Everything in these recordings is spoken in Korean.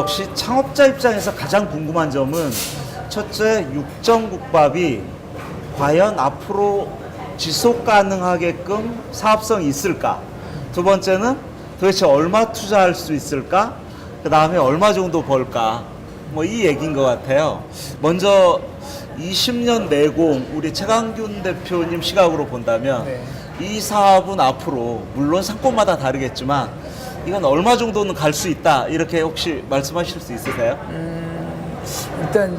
예, 역시 창업자 입장에서 가장 궁금한 점은 첫째 육정국밥이 과연 앞으로 지속 가능하게끔 사업성이 있을까? 두 번째는 도대체 얼마 투자할 수 있을까? 그 다음에 얼마 정도 벌까? 뭐 이 얘기인 것 같아요. 먼저 20년 내공 우리 최강균 대표님 시각으로 본다면 네. 이 사업은 앞으로 물론 상권마다 다르겠지만 이건 얼마 정도는 갈 수 있다 이렇게 혹시 말씀하실 수 있으세요? 일단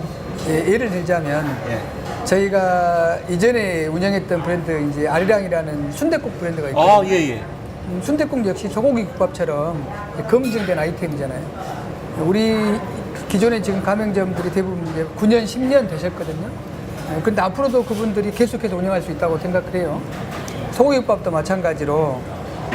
예, 예를 들자면 예. 저희가 이전에 운영했던 브랜드 이제 아리랑이라는 순대국 브랜드가 있고 아 예예. 순대국 역시 소고기 국밥처럼 검증된 아이템이잖아요. 우리 기존에 지금 가맹점들이 대부분 이제 9년, 10년 되셨거든요. 어, 근데 앞으로도 그분들이 계속해서 운영할 수 있다고 생각을 해요. 소고기 국밥도 마찬가지로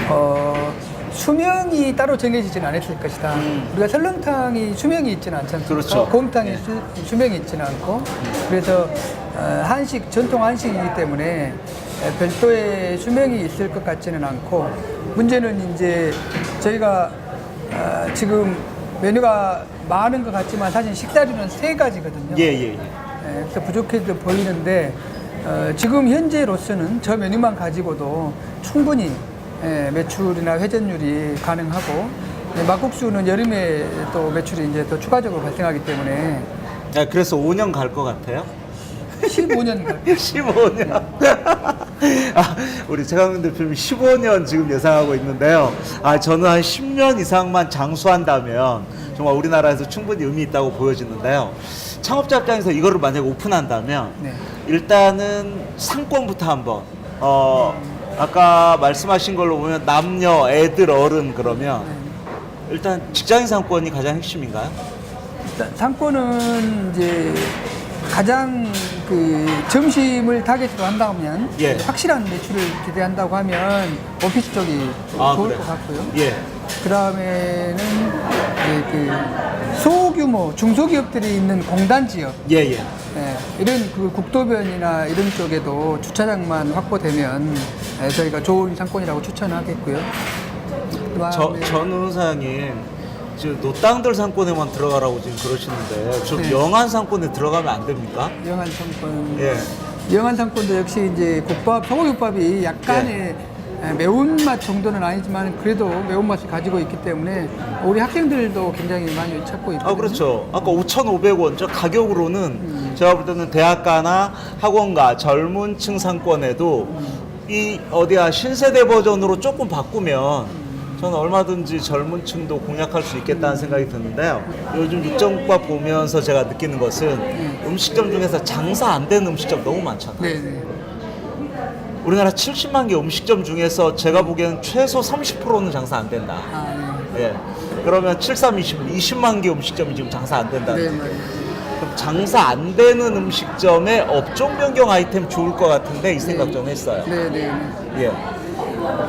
어, 수명이 따로 정해지지는 않았을 것이다. 우리가 설렁탕이 수명이 있지는 않지 않습니까? 그렇죠. 곰탕이 예. 수, 수명이 있지는 않고 그래서 어, 한식 전통 한식이기 때문에 에, 별도의 수명이 있을 것 같지는 않고 문제는 이제 저희가 어, 지금 메뉴가 많은 것 같지만 사실 식사류는 세 가지거든요. 예 예 예. 예, 그래서 부족해 보이는데 어, 지금 현재로서는 저 메뉴만 가지고도 충분히 예, 매출이나 회전율이 가능하고 예, 막국수는 여름에 또 매출이 이제 또 추가적으로 발생하기 때문에 야, 그래서 5년 갈 것 같아요? 15년 갈 15년. 아, 우리 최강민 대표님 15년 지금 예상하고 있는데요. 아, 저는 한 10년 이상만 장수한다면 정말 우리나라에서 충분히 의미 있다고 보여지는데요. 창업자 입장에서 이거를 만약에 오픈한다면 네. 일단은 상권부터 한번 어 아까 말씀하신 걸로 보면 남녀, 애들, 어른 그러면 일단 직장인 상권이 가장 핵심인가요? 일단 상권은 이제 가장 그 점심을 타겟으로 한다면 예. 확실한 매출을 기대한다고 하면 오피스 쪽이 아, 좋을 그래요? 것 같고요. 예. 그 다음에는 그 소규모 중소기업들이 있는 공단 지역 예, 예. 예, 이런 그 국도변이나 이런 쪽에도 주차장만 확보되면 예, 저희가 좋은 상권이라고 추천하겠고요. 저, 전우 사장님, 지금 노땅들 상권에만 들어가라고 지금 그러시는데, 좀 네. 영한 상권에 들어가면 안 됩니까? 영한 상권, 예. 영한 상권도 역시 이제 국밥, 소고기국밥이 약간의 예, 매운맛 정도는 아니지만 그래도 매운맛을 가지고 있기 때문에 우리 학생들도 굉장히 많이 찾고 있거든요. 아, 그렇죠. 아까 5,500원, 저 가격으로는 제가 볼 때는 대학가나 학원가, 젊은 층 상권에도 이 어디야 신세대 버전으로 조금 바꾸면 저는 얼마든지 젊은 층도 공략할 수 있겠다는 생각이 드는데요. 요즘 육정국밥 보면서 제가 느끼는 것은 음식점 중에서 장사 안 되는 음식점 너무 많잖아요. 네, 네. 우리나라 70만 개 음식점 중에서 제가 보기에는 최소 30%는 장사 안 된다. 아, 예. 그러면 7, 3, 20, 20만 개 음식점이 지금 장사 안 네. 된다는 네. 맞아요. 그럼 장사 안 되는 음식점에 업종 변경 아이템 좋을 것 같은데 이 생각 좀 했어요. 네, 네. 예.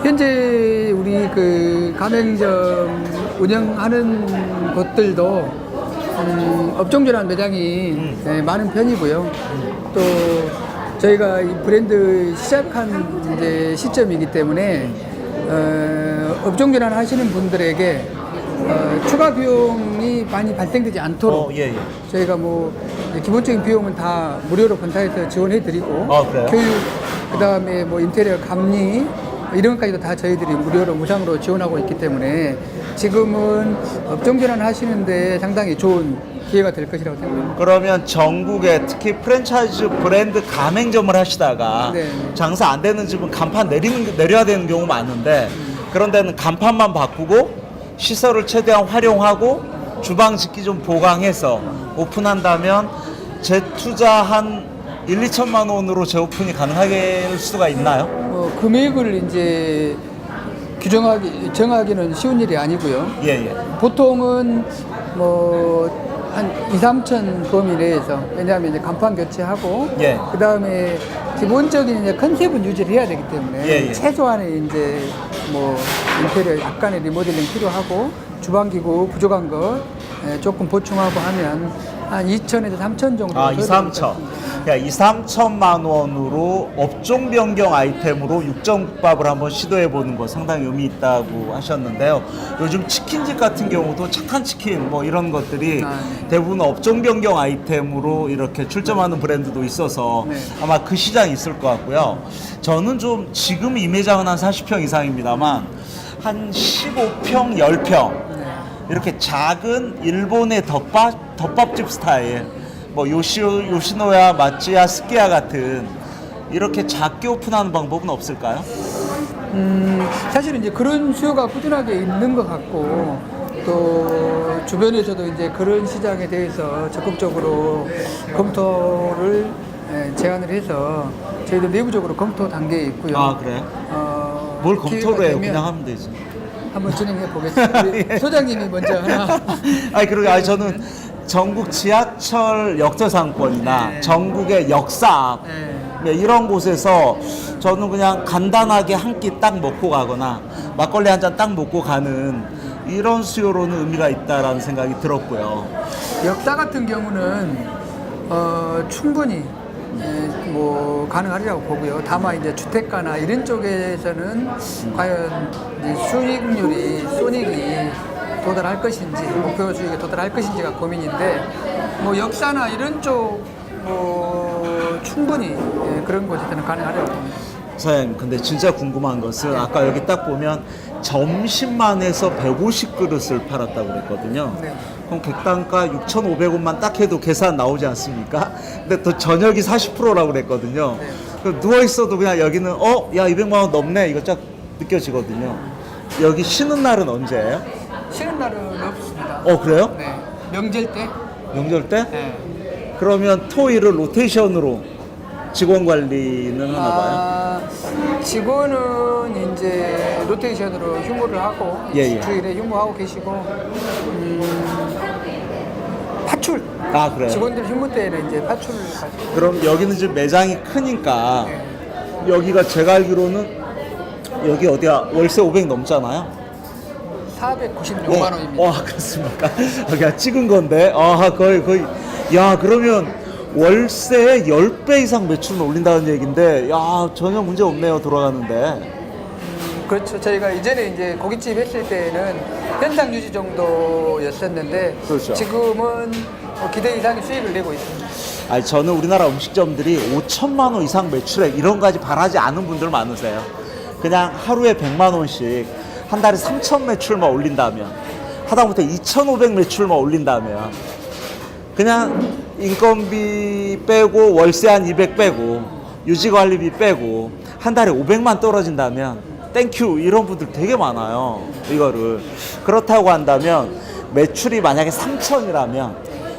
현재 우리 그 가맹점 운영하는 곳들도 음, 업종 전환 매장이 음. 네, 많은 편이고요. 또 저희가 이 브랜드 시작한 이제 시점이기 때문에 어, 업종 전환 하시는 분들에게 어, 추가 비용이 많이 발생되지 않도록 어, 예, 예. 저희가 뭐 기본적인 비용은 다 무료로 본사에서 지원해 드리고 아, 그래요? 교육 그다음에 뭐 인테리어 감리 이런 것까지도 다 저희들이 무료로 무상으로 지원하고 있기 때문에 지금은 업종 전환 하시는데 상당히 좋은 기회가 될 것이라고 생각합니다. 그러면 전국에 특히 프랜차이즈 브랜드 가맹점을 하시다가 네. 장사 안 되는 집은 간판 내리는 내려야 되는 경우 많은데 그런 데는 간판만 바꾸고 시설을 최대한 활용하고 주방 집기 좀 보강해서 오픈한다면 재투자 한 1, 2천만 원으로 재오픈이 가능할 수가 있나요? 어, 금액을 이제 규정하기 정하기는 쉬운 일이 아니고요. 예, 예. 보통은 뭐한 2, 3천 범위 내에서 왜냐하면 이제 간판 교체하고 예. 그 다음에 기본적인 이제 컨셉은 유지를 해야 되기 때문에 예, 예. 최소한의 이제 뭐 인테리어 약간의 리모델링 필요하고 주방기구 부족한 것 예, 조금 보충하고 하면 한 2천에서 3천 정도. 아, 2, 3천. 야, 2, 3천만 원으로 업종 변경 아이템으로 육전국밥을 한번 시도해 보는 거 상당히 의미 있다고 하셨는데요. 요즘 치킨집 같은 경우도 착한 치킨 뭐 이런 것들이 아, 네. 대부분 업종 변경 아이템으로 이렇게 출점하는 브랜드도 있어서 네. 아마 그 시장이 있을 것 같고요. 저는 좀 지금 이 매장은 한 40평 이상입니다만 한 15평, 10평 네. 이렇게 작은 일본의 덮밥 덮밥집 스타일 뭐 요시 요시노야 마찌야 스키야 같은 이렇게 작게 오픈하는 방법은 없을까요? 음, 사실은 이제 그런 수요가 꾸준하게 있는 것 같고 또 주변에서도 이제 그런 시장에 대해서 적극적으로 검토를 예, 제안을 해서 저희도 내부적으로 검토 단계에 있고요. 아 그래? 어, 뭘 검토를 해요? 되면 그냥 하면 되지. 한번 진행해 보겠습니다. 우리 예. 소장님이 먼저 하나. 아니 그러게 아니 저는 전국 지하철 역세상권이나 네. 전국의 역사 네. 네, 이런 곳에서 저는 그냥 간단하게 한 끼 딱 먹고 가거나 막걸리 한 잔 딱 먹고 가는 이런 수요로는 의미가 있다라는 생각이 들었고요. 역사 같은 경우는 어, 충분히 예, 뭐 가능하리라고 보고요. 다만 이제 주택가나 이런 쪽에서는 과연 이제 수익률이 손익이 도달할 것인지 목표 수익에 도달할 것인지가 고민인데 뭐 역사나 이런 쪽뭐 충분히 예, 그런 곳에서는 가능하리라고 봅니다. 사장님, 근데 진짜 궁금한 것은 아까 여기 딱 보면 점심만 해서 150 그릇을 팔았다고 그랬거든요. 네. 그럼 객단가 6,500원만 딱 해도 계산 나오지 않습니까? 근데 또 저녁이 40%라고 그랬거든요. 네. 그럼 누워 있어도 그냥 여기는 어, 야 200만 원 넘네 이거 쫙 느껴지거든요. 여기 쉬는 날은 언제예요? 쉬는 날은 없습니다. 어 그래요? 네. 명절 때? 명절 때? 네. 그러면 토일을 로테이션으로 직원 관리는 하나 봐요. 아, 직원은 이제 로테이션으로 휴무를 하고 예, 예. 주일에 휴무하고 계시고 음, 파출 아 그래요? 직원들 휴무 때는 이제 파출을 가시고 그럼 여기는 지금 매장이 크니까 네. 여기가 제가 알기로는 여기 어디야 월세 500 넘잖아요. 496만 원입니다. 와 그렇습니까? 아, 그냥 찍은 건데 아 거의 거의 야 그러면 월세의 10배 이상 매출은 올린다는 얘기인데 야 전혀 문제 없네요 돌아가는데 그렇죠. 저희가 이전에 이제 고깃집 했을 때는 현상 유지 정도였었는데 그렇죠. 지금은 뭐 기대 이상의 수익을 내고 있습니다. 아니 저는 우리나라 음식점들이 5천만 원 이상 매출액 이런 가지 바라지 않은 분들 많으세요. 그냥 하루에 100만 원씩 한 달에 3천 매출만 올린다면 하다못해 2,500 매출만 올린다면 그냥 인건비 빼고 월세 한 200 빼고 유지관리비 빼고 한 달에 500만 떨어진다면 땡큐 이런 분들 되게 많아요 이거를. 그렇다고 한다면 매출이 만약에 3천이라면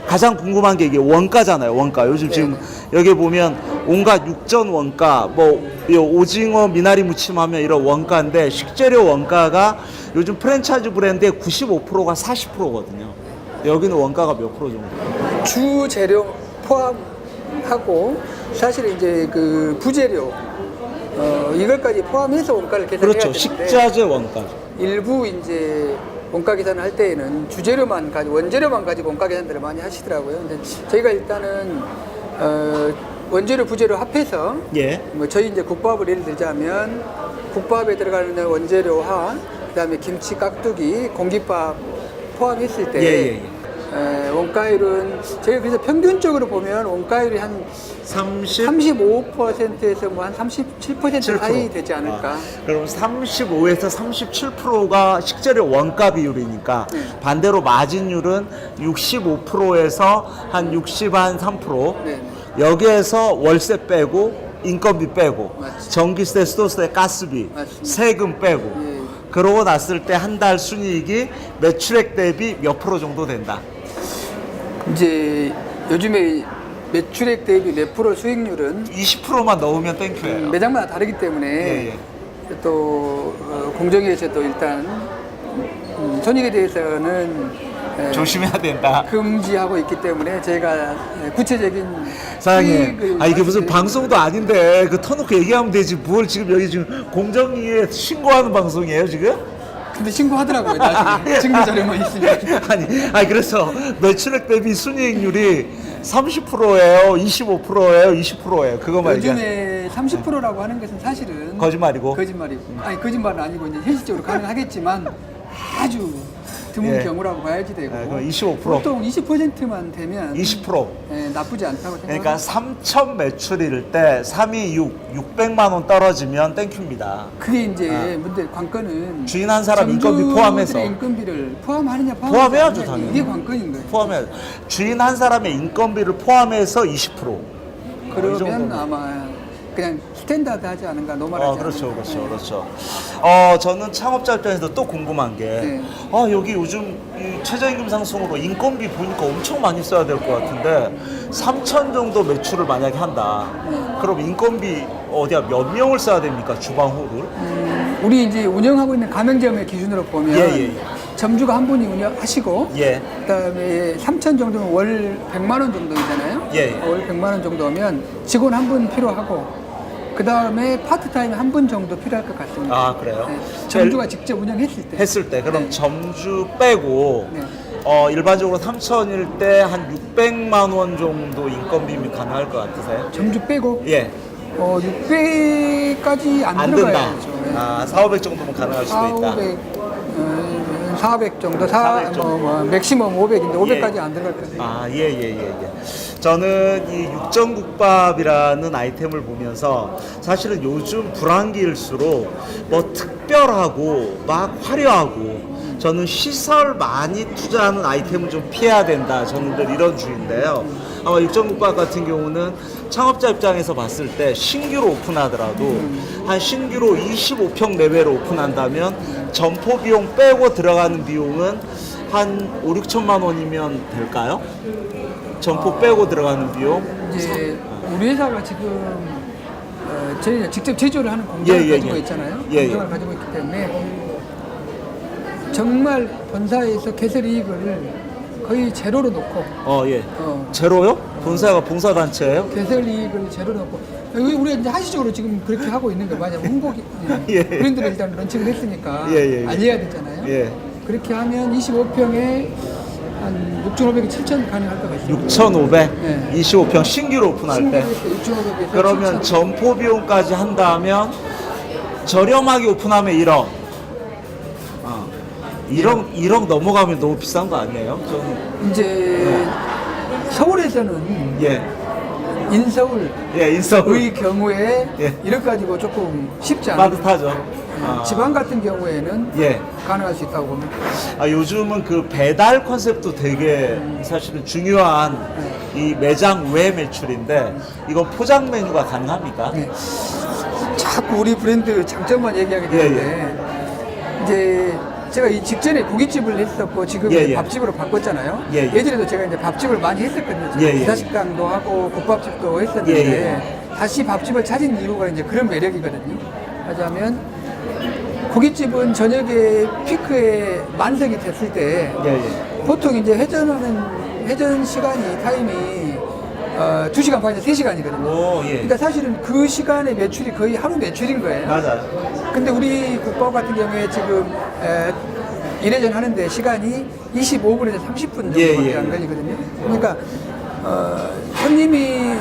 가장 궁금한 게 이게 원가잖아요 원가. 요즘 지금 여기 보면 온갖 육전 원가 뭐이 오징어 미나리 무침 하면 이런 원가인데 식재료 원가가 요즘 프랜차이즈 브랜드의 95%가 40%거든요 여기는 원가가 몇 프로 정도? 주 재료 포함하고 사실 이제 그 부재료 어, 이걸까지 포함해서 원가를 계산해야 그렇죠. 되는데 식자재 원가. 일부 이제 원가 계산을 할 때에는 주재료만 가지고 원재료만 가지고 원가 계산들을 많이 하시더라고요. 근데 저희가 일단은 어, 원재료 부재료 합해서 예. 뭐 저희 이제 국밥을 예를 들자면 국밥에 들어가는 원재료와 그다음에 김치 깍두기 공깃밥 포함했을 때 예, 예, 예. 에, 원가율은 저희가 그래서 평균적으로 보면 원가율이 한 30 35%에서 뭐 한37% 사이 되지 않을까. 아, 그럼 35에서 37%가 식재료 원가 비율이니까 네. 반대로 마진율은 65%에서 한 60, 한 3%. 네. 여기에서 월세 빼고 인건비 빼고 맞습니다. 전기세, 수도세, 가스비, 맞습니다. 세금 빼고 예. 그러고 났을 때 한 달 순이익이 매출액 대비 몇 프로 정도 된다. 이제 요즘에 매출액 대비 몇 프로 수익률은 20%만 넣으면 땡큐예요. 음, 매장마다 다르기 때문에 예, 예. 또 어, 공정위에서도 일단 음, 손익에 대해서는 에, 조심해야 된다. 금지하고 있기 때문에 저희가 구체적인 사장님, 아 이게 무슨 방송도 아닌데 그 터놓고 얘기하면 되지 뭘 지금 여기 지금 공정위에 신고하는 방송이에요 지금? 근데 신고하더라고요 나중에 증거 자료만 있으면. 아니, 아니 그래서 매출액 대비 순이익률이 30%예요, 25%예요, 20%예요. 그거만 얘기하 요즘에 30%라고 하는 것은 사실은 거짓말이고. 거짓말이고 아니 거짓말은 아니고 이제 현실적으로 가능하겠지만 아주 드문 예. 경우라고 봐야지 되고 네, 그럼 25%. 보통 20%만 되면 20%. 예, 나쁘지 않다고 생각합니다. 그러니까 3천 매출일 때 3, 2, 6, 600만 원 떨어지면 땡큐입니다. 그게 이제 문제 관건은 아. 주인 한 사람 인건비 포함해서. 인건비를 포함하느냐 포함하지 포함해야죠, 않느냐, 당연히. 이게 관건인 거예요. 포함해 주인 한 사람의 인건비를 포함해서 20%. 이 그러면 정도면. 아마 그냥 스탠다드 하지 않은가 노멀하지 어, 그렇죠, 않은가. 그렇죠, 예. 그렇죠. 어, 저는 창업자 입장에서 또 궁금한 게, 네. 아, 여기 요즘 이 최저임금 상승으로 인건비 보니까 엄청 많이 써야 될 것 같은데, 3천 정도 매출을 만약에 한다. 네. 그럼 인건비 어디야 몇 명을 써야 됩니까? 주방 호를? 음, 우리 이제 운영하고 있는 가맹점의 기준으로 보면 예, 예. 점주가 한 분이 운영하시고 예. 그다음에 3천 정도면 월 100만 원 정도이잖아요. 예, 예. 월 100만 원 정도면 직원 한 분 필요하고 그 다음에 파트타임 한 분 정도 필요할 것 같습니다. 아, 그래요? 네, 점주가 직접 운영했을 때 했을 때, 그럼 네. 점주 빼고, 네. 어, 일반적으로 3천일 때 한 600만 원 정도 인건비면 가능할 것 같으세요? 점주 빼고 예. 어, 600까지 안, 안 들어가야 된다. 되죠. 네. 아, 4, 500 정도면 가능할 수도 있다. 400, 어, 400 정도, 4, 400 정도. 뭐, 뭐, 맥시멈 500인데 500까지 예. 안 들어갈 거예요. 아, 예, 예, 예, 예. 저는 이 육전국밥이라는 아이템을 보면서 사실은 요즘 불황기일수록 뭐 특별하고 막 화려하고 저는 시설 많이 투자하는 아이템은 좀 피해야 된다. 저는 늘 이런 주의인데요. 아마 육전국밥 같은 경우는 창업자 입장에서 봤을 때 신규로 오픈하더라도 한 신규로 25평 내외로 오픈한다면 점포 비용 빼고 들어가는 비용은 한 5, 6천만 원이면 될까요? 점포 빼고 들어가는 비용? 이제 우리 회사가 지금 어, 저희가 직접 제조를 하는 공장을 예, 예, 가지고 예. 있잖아요. 예, 공장을 예. 가지고 있기 때문에 정말 본사에서 개설 이익을 거의 제로로 놓고 어, 예. 어, 제로요? 본사가 봉사단체예요? 개설 이익을 제로로 놓고 여기 우리가 이제 한시적으로 지금 그렇게 하고 있는 거예요. 만약 홍보 기 예. 예. 브랜드를 일단 런칭을 했으니까 예, 예, 예. 알려야 되잖아요. 예. 그렇게 하면 25평에 한 6,500에 7,000 가능할 것 같아요. 6,500, 네. 25평 신규로 오픈할 때. 6,500에서 그러면 점포 비용까지 한다면 저렴하게 오픈하면 1억. 어. 1억, 1억 넘어가면 너무 비싼 거 아니에요? 저는. 이제 서울에서는 예. 인서울 예, 인서울. 의 경우에 예. 이렇게 가지고 조금 쉽지 않아요. 빠듯하죠. 아. 지방 같은 경우에는 예. 가능할 수 있다고 봅니다. 아, 요즘은 그 배달 컨셉도 되게 사실은 중요한 이 매장 외 매출인데 이건 포장 메뉴가 가능합니까? 네. 자꾸 우리 브랜드 장점만 얘기하게 예, 되는데 이제 제가 이 직전에 고깃집을 했었고 지금 예, 예. 밥집으로 바꿨잖아요. 예, 예. 예 전에도 제가 이제 밥집을 많이 했었거든요. 예, 예. 기사식당도 하고 국밥집도 했었는데 예, 다시 밥집을 찾은 이유가 이제 그런 매력이거든요. 하자면 고깃집은 저녁에 피크에 만석이 됐을 때 예, 예. 보통 이제 회전하는 회전 시간이 타임이 어, 2시간 반에서 3시간이거든요. 오, 예. 그러니까 사실은 그 시간의 매출이 거의 하루 매출인 거예요. 맞아. 근데 우리 국밥 같은 경우에 지금 에, 일회전 하는데 시간이 25분에서 30분 정도밖에 예, 예, 안 예. 걸리거든요. 그러니까 어, 손님이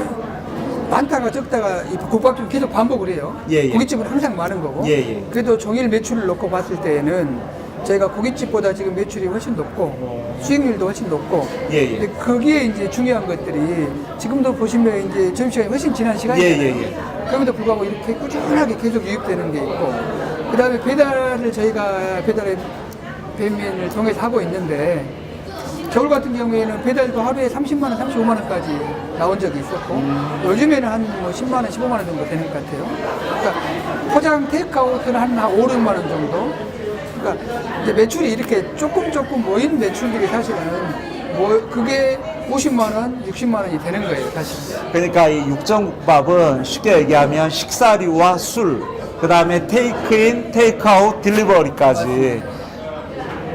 많다가 적다가 이 국밥집 계속 반복을 해요. 예, 예. 고깃집은 항상 많은 거고. 예, 예. 그래도 종일 매출을 놓고 봤을 때에는 저희가 고깃집보다 지금 매출이 훨씬 높고 수익률도 훨씬 높고. 예, 예. 근데 거기에 이제 중요한 것들이 지금도 보시면 이제 점심시간이 훨씬 지난 시간이잖아요. 예, 예, 예. 그럼에도 불구하고 이렇게 꾸준하게 계속 유입되는 게 있고 그 다음에 배달을 저희가 배달의 배면을 통해서 하고 있는데 겨울 같은 경우에는 배달도 하루에 30만 원, 35만 원까지 나온 적이 있었고 요즘에는 한 뭐 10만 원, 15만 원 정도 되는 것 같아요. 그러니까 포장 테이크아웃은 한 5, 6만 원 정도. 그러니까 이제 매출이 이렇게 조금 조금 모인 매출들이 사실은 뭐 그게 50만 원, 60만 원이 되는 거예요, 사실. 그러니까 이 육전국밥은 쉽게 얘기하면 식사류와 술, 그 다음에 테이크인, 테이크아웃, 딜리버리까지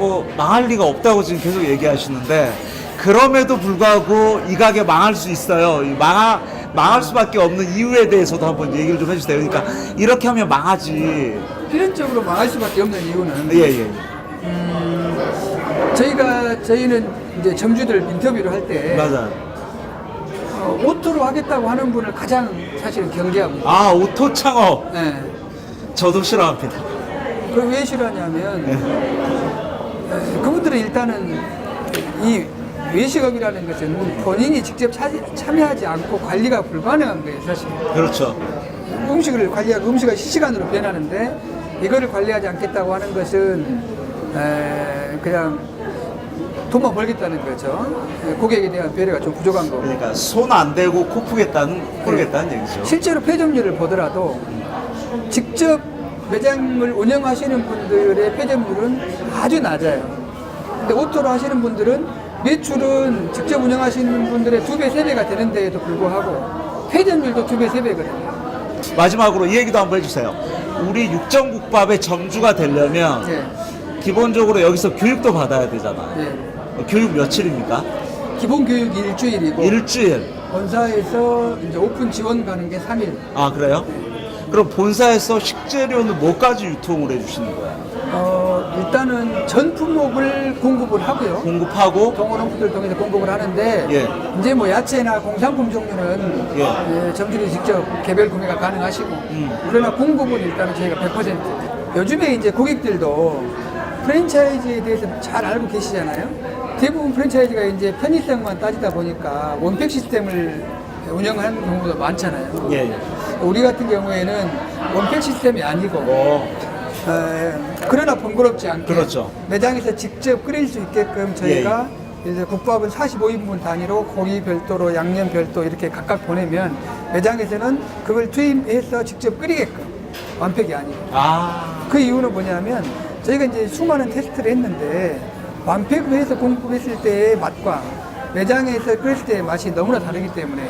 뭐 망할 리가 없다고 지금 계속 얘기하시는데 그럼에도 불구하고 이 가게 망할 수 있어요. 이 망하, 망할 수밖에 없는 이유에 대해서도 한번 얘기를 좀 해주세요. 그러니까 이렇게 하면 망하지. 필연적으로 망할 수밖에 없는 이유는 예, 예. 저희가 저희는 이제 점주들 인터뷰를 할 때 맞아. 어, 오토로 하겠다고 하는 분을 가장 사실은 경계하고 있어요. 아 오토 창업 네. 저도 싫어합니다. 그왜 싫어하냐면 에, 그분들은 일단은 이 외식업이라는 것은 본인이 직접 차, 참여하지 않고 관리가 불가능한 거예요 사실 그렇죠. 음식을 관리하고 음식이 실시간으로 변하는데 이거를 관리하지 않겠다고 하는 것은 에, 그냥 돈만 벌겠다는 거죠 에, 고객에 대한 배려가 좀 부족한 거고 그러니까 손 안 대고 코 푸겠다는 푸겠다는 얘기죠. 실제로 폐점률을 보더라도 직접 매장을 운영하시는 분들의 폐점률은 아주 낮아요. 근데 오토로 하시는 분들은 매출은 직접 운영하시는 분들의 두 배, 세 배가 되는데에도 불구하고 폐점률도 두 배, 세 배거든요. 마지막으로 이 얘기도 한번 해주세요. 우리 육정국밥의 점주가 되려면 예. 기본적으로 여기서 교육도 받아야 되잖아요. 예. 교육 며칠입니까? 기본 교육이 일주일이고 일주일. 본사에서 이제 오픈 지원 가는 게 3일. 아 그래요? 그럼 본사에서 식재료는 뭐까지 유통을 해주시는 거예요? 어, 일단은 전 품목을 공급을 하고요. 공급하고 동원원분들 통해서 공급을 하는데 예. 이제 뭐 야채나 공산품 종류는 예. 예, 점주들이 직접 개별 구매가 가능하시고 음. 그러나 공급은 일단은 저희가 100% 요즘에 이제 고객들도 프랜차이즈에 대해서 잘 알고 계시잖아요. 대부분 프랜차이즈가 이제 편의성만 따지다 보니까 원팩 시스템을 운영하는 경우도 많잖아요. 예. 예. 우리 같은 경우에는 원팩 시스템이 아니고 어, 에, 그러나 번거롭지 않게 그렇죠. 매장에서 직접 끓일 수 있게끔 저희가 이제 국밥은 45인분 단위로 고기 별도로 양념 별도 이렇게 각각 보내면 매장에서는 그걸 투입해서 직접 끓이게끔 완팩이 아니고 아, 그 이유는 뭐냐면 저희가 이제 수많은 테스트를 했는데 완팩을 해서 공급했을 때의 맛과 매장에서 끓였을 때의 맛이 너무나 다르기 때문에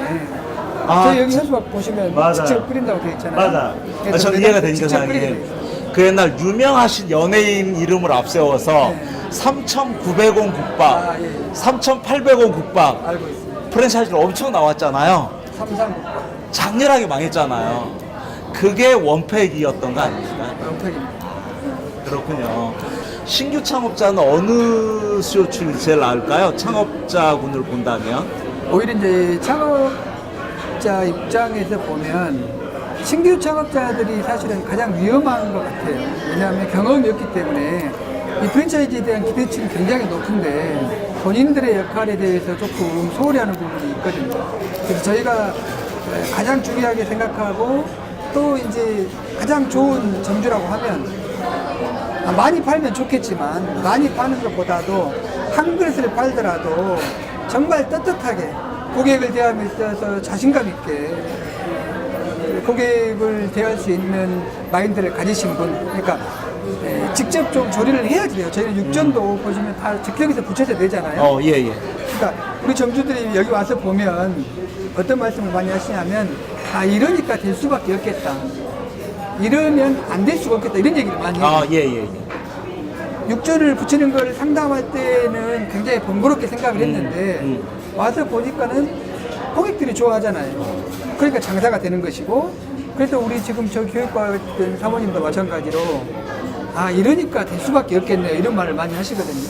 아, 저희 여기 지- 현수막 보시면 맞아요. 직접 끓인다고 되어 있잖아요. 맞아. 아, 저는 이해가 되니까 직접 사장님. 그 옛날 유명하신 연예인 이름을 앞세워서 네. 3,900원 국밥, 아, 예. 3,800원 국밥 알고 있습니다. 프랜차이즈가 엄청 나왔잖아요. 삼삼국밥 장렬하게 망했잖아요. 그게 원팩이었던 거 아닙니까? 완팩입니다. 그렇군요. 신규 창업자는 어느 수요층이 제일 나을까요? 창업자군을 본다면? 오히려 이제 창업 자 입장에서 보면 신규 창업자들이 사실은 가장 위험한 것 같아요. 왜냐하면 경험이 없기 때문에 이 프랜차이즈에 대한 기대치는 굉장히 높은데 본인들의 역할에 대해서 조금 소홀히 하는 부분이 있거든요. 그래서 저희가 가장 중요하게 생각하고 또 이제 가장 좋은 점주라고 하면 아, 많이 팔면 좋겠지만 많이 파는 것보다도 한 그릇을 팔더라도 정말 떳떳하게 고객을 대함에 있어서 자신감 있게 고객을 대할 수 있는 마인드를 가지신 분 그러니까 에, 직접 좀 조리를 해야 돼요 저희는 육전도 보시면 다 직격에서 부쳐서 내잖아요 어, 예, 예. 그러니까 우리 점주들이 여기 와서 보면 어떤 말씀을 많이 하시냐면 아 이러니까 될 수밖에 없겠다 이러면 안 될 수가 없겠다 이런 얘기를 많이 해요 아, 예, 예, 예. 육전을 붙이는 걸 상담할 때는 굉장히 번거롭게 생각을 했는데 음. 와서 보니까는 고객들이 좋아하잖아요. 그러니까 장사가 되는 것이고 그래서 우리 지금 저 교육받은 사모님도 마찬가지로 아 이러니까 될 수밖에 없겠네요 이런 말을 많이 하시거든요.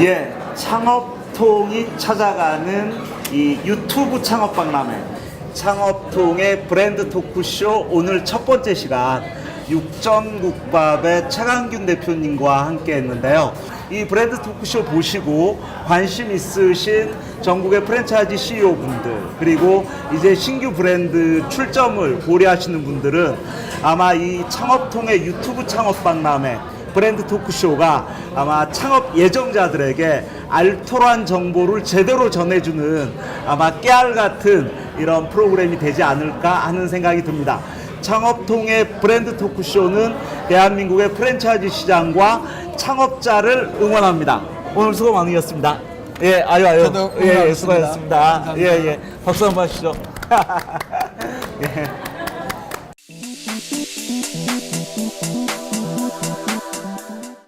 예, 창업통이 찾아가는 이 유튜브 창업박람회 창업통의 브랜드 토크쇼 오늘 첫 번째 시간 육전국밥의 최강균 대표님과 함께 했는데요. 이 브랜드 토크쇼 보시고 관심 있으신 전국의 프랜차이즈 CEO 분들 그리고 이제 신규 브랜드 출점을 고려하시는 분들은 아마 이 창업통의 유튜브 창업 박람회 브랜드 토크쇼가 아마 창업 예정자들에게 알토란 정보를 제대로 전해주는 아마 깨알 같은 이런 프로그램이 되지 않을까 하는 생각이 듭니다. 창업통의 브랜드 토크쇼는 대한민국의 프랜차이즈 시장과 창업자를 응원합니다. 오늘 수고 많으셨습니다. 예, 아유, 아유. 저도 예, 예. 수고하셨습니다. 감사합니다. 예, 예. 박수 한번 하시죠. 예.